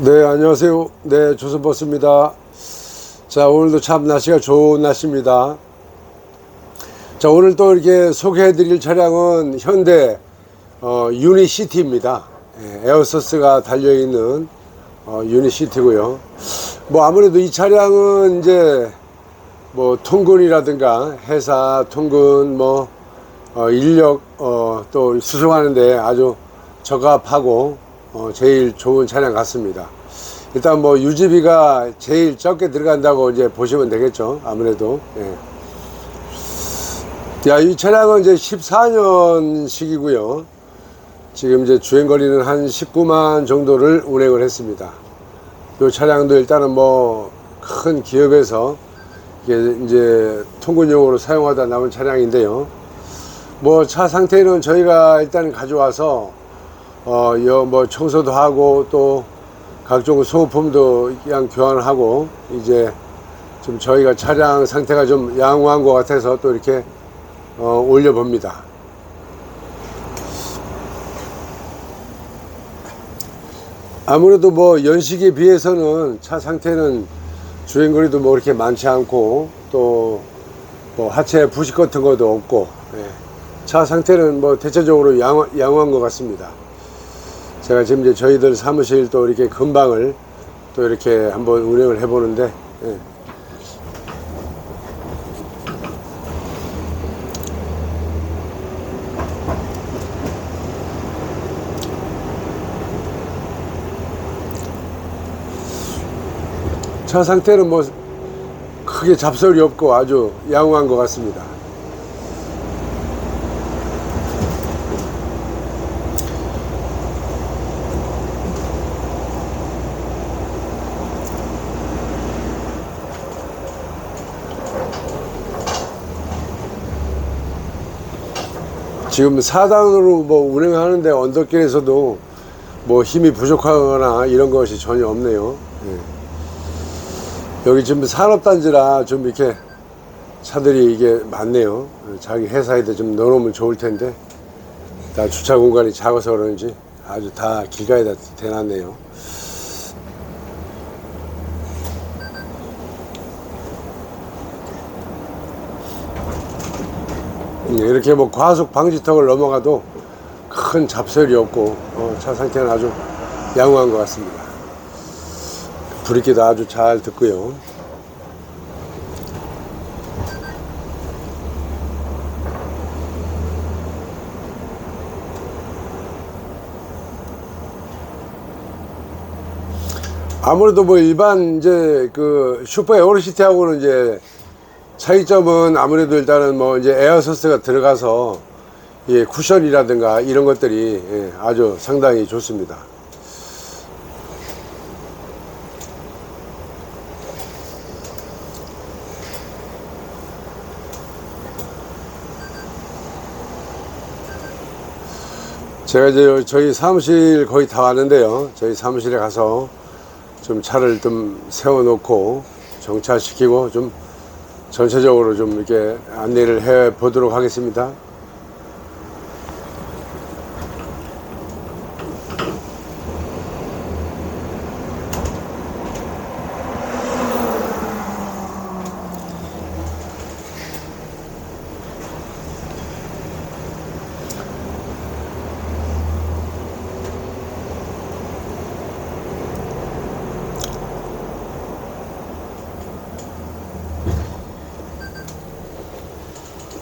네, 안녕하세요. 네, 조선버스입니다. 자, 오늘도 참 날씨가 좋은 날씨입니다. 자, 오늘 또 이렇게 소개해 드릴 차량은 현대 어, 유니시티입니다. 예, 에어서스가 달려있는 어, 유니시티고요. 뭐 아무래도 이 차량은 이제 뭐 통근이라든가 회사 통근 뭐 어, 인력 어, 또 수송하는데 아주 적합하고 어, 제일 좋은 차량 같습니다. 일단 뭐 유지비가 제일 적게 들어간다고 이제 보시면 되겠죠. 아무래도. 예. 야, 이 차량은 이제 14년식이고요. 지금 이제 주행 거리는 한 19만 정도를 운행을 했습니다. 이 차량도 일단은 뭐 큰 기업에서 이제 통근용으로 사용하다 남은 차량인데요. 뭐 차 상태는 저희가 일단 가져와서 어, 여, 뭐 청소도 하고 또 각종 소모품도 그냥 교환을 하고 이제 좀 저희가 차량 상태가 좀 양호한 것 같아서 또 이렇게 어, 올려봅니다. 아무래도 뭐 연식에 비해서는 차 상태는 주행거리도 뭐 그렇게 많지 않고 또 뭐 하체 부식 같은 것도 없고 예. 차 상태는 뭐 대체적으로 양호, 양호한 것 같습니다. 제가 지금 이제 저희들 사무실 또 이렇게 근방을 또 이렇게 한번 운영을 해보는데 예. 차 상태는 뭐 크게 잡설이 없고 아주 양호한 것 같습니다. 지금 4단으로 뭐 운행하는데 언덕길에서도 뭐 힘이 부족하거나 이런 것이 전혀 없네요. 예. 여기 지금 산업단지라 좀 이렇게 차들이 이게 많네요. 자기 회사에도 좀 넣어놓으면 좋을 텐데 다 주차 공간이 작아서 그런지 아주 다 길가에다 대놨네요. 음, 이렇게 뭐 과속 방지턱을 넘어가도 큰 잡설이 없고 어, 차 상태는 아주 양호한 것 같습니다. 브레이크도 아주 잘 듣고요. 아무래도 뭐 일반 이제 그 슈퍼 에어로시티하고는 이제 차이점은 아무래도 일단은 뭐 이제 에어서스가 들어가서 예, 쿠션이라든가 이런 것들이 예, 아주 상당히 좋습니다. 제가 이제 저희 사무실 거의 다 왔는데요. 저희 사무실에 가서 좀 차를 좀 세워놓고 정차시키고 좀 전체적으로 좀 이렇게 안내를 해 보도록 하겠습니다.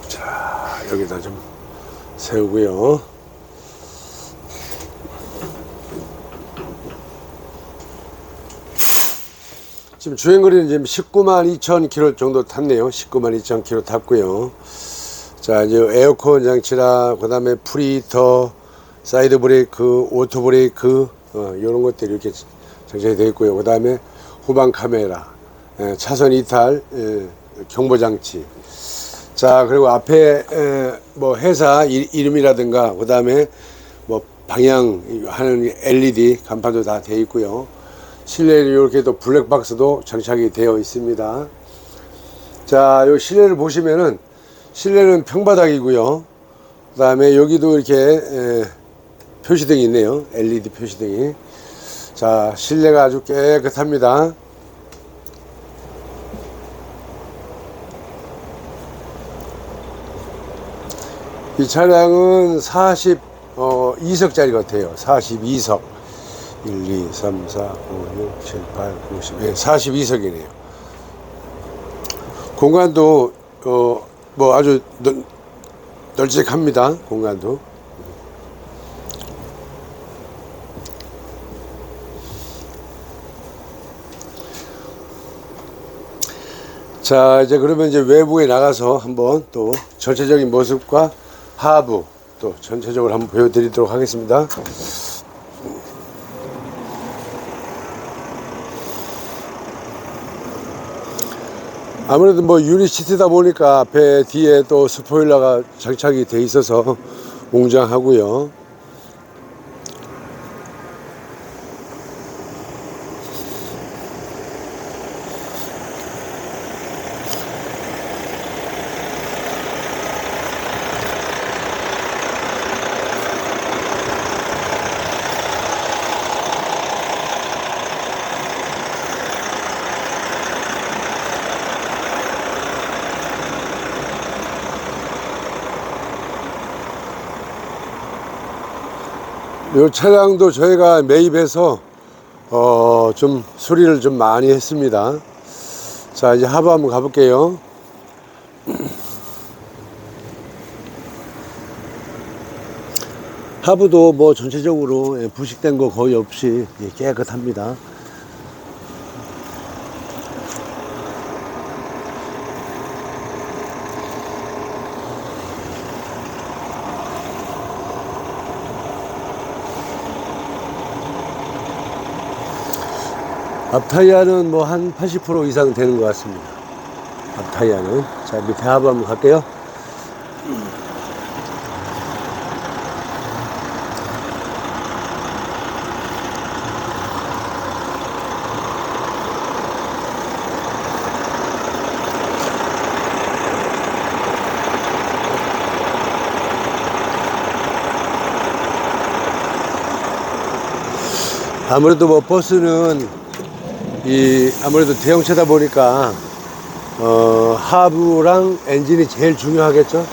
자, 여기다 좀 세우고요. 지금 주행거리는 지금 19만 2천 킬로 정도 탔네요. 19만 2천 킬로 탔고요. 자, 이제 에어컨 장치라, 그 다음에 프리히터, 사이드 브레이크, 오토 브레이크, 어, 이런 것들이 이렇게 장착이 되어 있고요. 그 다음에 후방 카메라, 예, 차선 이탈, 예, 경보 장치. 자, 그리고 앞에 에, 뭐 회사 이, 이름이라든가 그 다음에 뭐 방향 하는 LED 간판도 다 되어 있고요. 실내에 이렇게 또 블랙박스도 장착이 되어 있습니다. 자, 요 실내를 보시면은 실내는 평바닥이고요. 그 다음에 여기도 이렇게 에, 표시등이 있네요. LED 표시등이. 자, 실내가 아주 깨끗합니다. 이 차량은 42석짜리 같아요. 42석. 1, 2, 3, 4, 5, 6, 7, 8, 9, 10. 예, 42석이네요. 공간도, 어, 뭐 아주 널, 널찍합니다. 공간도. 자, 이제 그러면 이제 외부에 나가서 한번 또 전체적인 모습과 하부 또 전체적으로 한번 보여드리도록 하겠습니다. 아무래도 뭐 유리 시트다 보니까 앞에 뒤에 또 스포일러가 장착이 돼 있어서 웅장하고요. 이 차량도 저희가 매입해서 어, 좀 수리를 좀 많이 했습니다. 자, 이제 하부 한번 가볼게요. 하부도 뭐 전체적으로 예, 부식된 거 거의 없이 예, 깨끗합니다. 앞 타이어는 뭐 한 80% 이상 되는 것 같습니다. 앞 타이어는. 자, 밑에 하부 한번 갈게요. 아무래도 뭐 버스는 이 아무래도 대형차다 보니까 어 하부랑 엔진이 제일 중요하겠죠.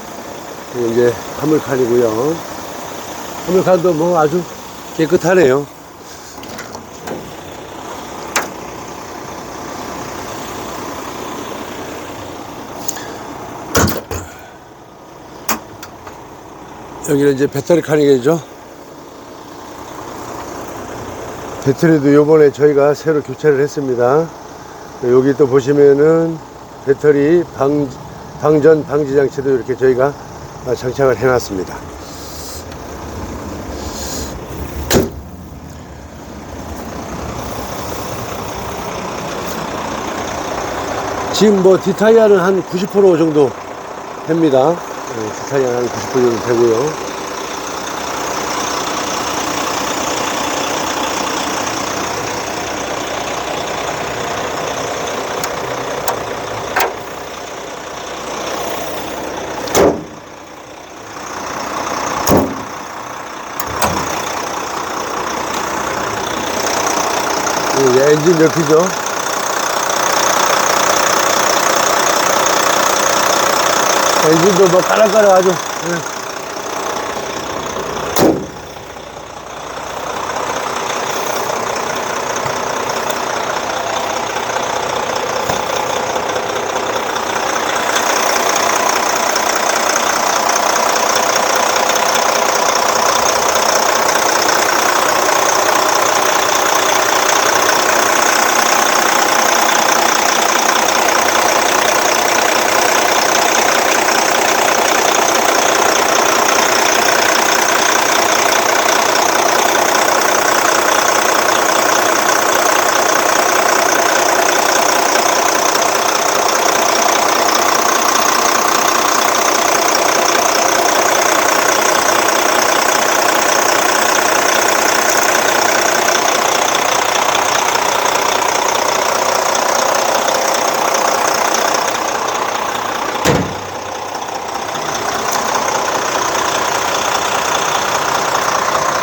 이제 화물칸이고요. 화물칸도 뭐 아주 깨끗하네요. 여기는 이제 배터리 칸이겠죠. 배터리도 요번에 저희가 새로 교체를 했습니다. 여기 또 보시면은 배터리 방, 방전 방지 장치도 이렇게 저희가 장착을 해 놨습니다. 지금 뭐 디타이어는 한 90% 정도 됩니다. 네, 디타이어는 한 90% 정도 되고요. 이게 엔진 옆이죠. 엔진도 뭐 까락까락 아주. 예.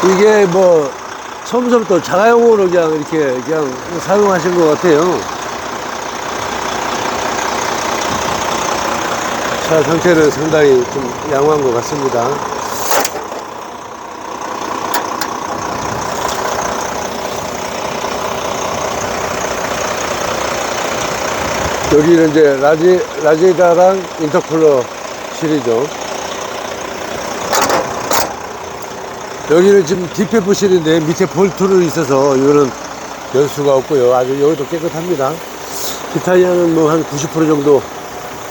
이게 뭐 처음부터 자가용으로 그냥 이렇게 그냥 사용하신 것 같아요. 차 상태는 상당히 좀 양호한 것 같습니다. 여기는 이제 라지, 라지다랑 인터쿨러 실이죠. 여기는 지금 DPF 실인데 밑에 볼트로 있어서 이거는 열 수가 없고요. 아주 여기도 깨끗합니다. 기타리아는 뭐 한 90% 정도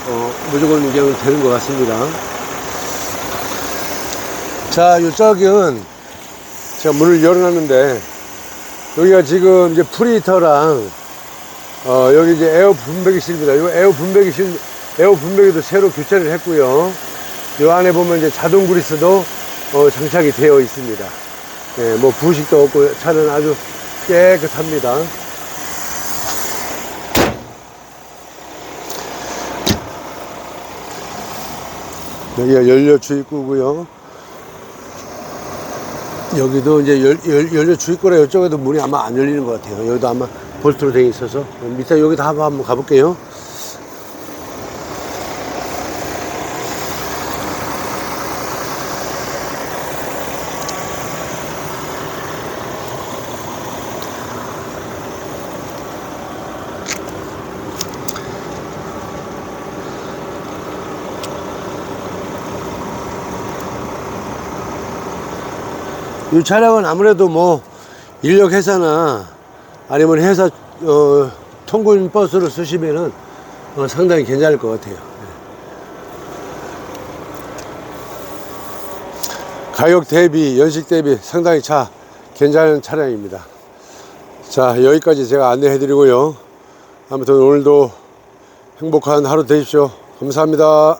어, 무조건 그냥 되는 것 같습니다. 자, 이쪽은 제가 문을 열어놨는데 여기가 지금 이제 프리터랑 어, 여기 이제 에어 분배기실입니다. 이 에어 분배기실, 에어 분배기도 새로 교체를 했고요. 이 안에 보면 이제 자동 그리스도 어, 장착이 되어 있습니다. 예, 뭐 부식도 없고 차는 아주 깨끗합니다. 여기가 연료 주입구고요. 여기도 이제 열, 열, 연료 주입구라 이쪽에도 문이 아마 안 열리는 것 같아요. 여기도 아마 볼트로 되어 있어서 밑에 여기도 한번 한번 가볼게요. 이 차량은 아무래도 뭐 인력 회사나 아니면 회사 어, 통근 버스를 쓰시면은 어, 상당히 괜찮을 것 같아요. 네. 가격 대비, 연식 대비 상당히 차 괜찮은 차량입니다. 자, 여기까지 제가 안내해 드리고요. 아무튼 오늘도 행복한 하루 되십시오. 감사합니다.